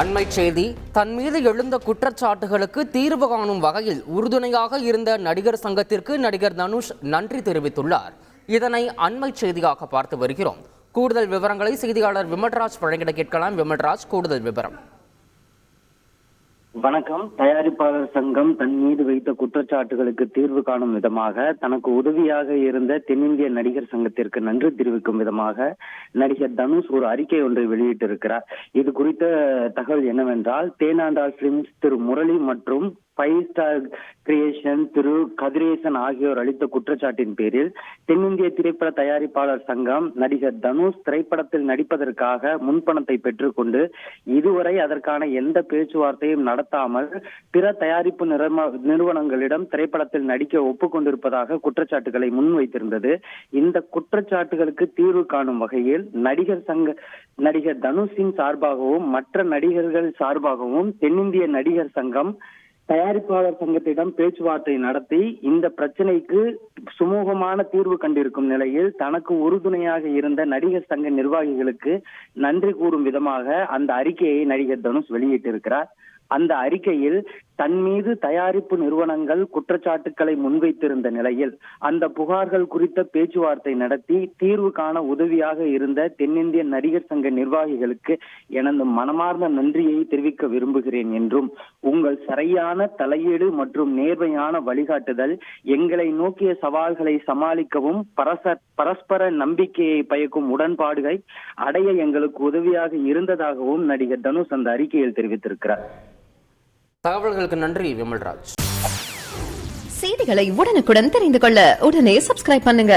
அண்மை செய்தி தன் மீது எழுந்த குற்றச்சாட்டுகளுக்கு தீர்வு காணும் வகையில் உறுதுணையாக இருந்த நடிகர் சங்கத்திற்கு நடிகர் தனுஷ் நன்றி தெரிவித்துள்ளார். இதனை அண்மை செய்தியாக பார்த்து வருகிறோம். கூடுதல் விவரங்களை செய்தியாளர் விமல்ராஜ் வழங்கிட கேட்கலாம். விமல்ராஜ் கூடுதல் விவரம். வணக்கம். தயாரிப்பாளர் சங்கம் தன் மீது வைத்த குற்றச்சாட்டுகளுக்கு தீர்வு காணும் விதமாக தனக்கு உதவியாக இருந்த தென்னிந்திய நடிகர் சங்கத்திற்கு நன்றி தெரிவிக்கும் விதமாக நடிகர் தனுஷ் ஒரு அறிக்கை ஒன்றை வெளியிட்டிருக்கிறார். இது குறித்த தகவல் என்னவென்றால் தேனாண்டாள் பிலிம்ஸ் திரு முரளி மற்றும் five star creation Thiru Kathiresan ஆகியோர் அளித்த குற்றச்சாட்டின் பேரில் தென்னிந்திய திரைப்பட தயாரிப்பாளர் சங்கம் நடிகர் தனுஷ் திரைப்படத்தில் நடிப்பதற்காக முன்பணத்தை பெற்றுக்கொண்டு இதுவரை அதற்கான எந்த பேச்சுவார்த்தையும் நடத்தாமல் பிற தயாரிப்பு நிறுவனங்களிடம் திரைப்படத்தில் நடிக்க ஒப்புக்கொண்டிருப்பதாக குற்றச்சாட்டுகளை முன்வைத்திருந்தது. இந்த குற்றச்சாட்டுகளுக்கு தீர்வு காணும் வகையில் நடிகர் சங்க நடிகர் தனுஷின் சார்பாகவும் மற்ற நடிகர்கள் சார்பாகவும் தென்னிந்திய நடிகர் சங்கம் தயாரிப்பாளர் சங்கத்திடம் பேச்சுவார்த்தை நடத்தி இந்த பிரச்சனைக்கு சுமூகமான தீர்வு கண்டிருக்கும் நிலையில் தனக்கு உறுதுணையாக இருந்த நடிகர் சங்க நிர்வாகிகளுக்கு நன்றி கூறும் விதமாக அந்த அறிக்கையை நடிகர் தனுஷ் வெளியிட்டிருக்கிறார். அந்த அறிக்கையில் தன் மீது தயாரிப்பு நிறுவனங்கள் குற்றச்சாட்டுக்களை முன்வைத்திருந்த நிலையில் அந்த புகார்கள் குறித்த பேச்சுவார்த்தை நடத்தி தீர்வு காண உதவியாக இருந்த தென்னிந்திய நடிகர் சங்க நிர்வாகிகளுக்கு எனது மனமார்ந்த நன்றியை தெரிவிக்க விரும்புகிறேன் என்றும் உங்கள் சரியான தலையீடு மற்றும் நேர்மையான வழிகாட்டுதல் எங்களை நோக்கிய சவால்களை சமாளிக்கவும் பரச பரஸ்பர நம்பிக்கையை பயக்கும் உடன்பாடுகளை அடைய எங்களுக்கு உதவியாக இருந்ததாகவும் நடிகர் தனுஷ் அந்த அறிக்கையில் தெரிவித்திருக்கிறார். தகவல்களுக்கு நன்றி விமல்ராஜ். செய்திகளை உடனுக்குடன் தெரிந்து கொள்ள உடனே சப்ஸ்கிரைப் பண்ணுங்க.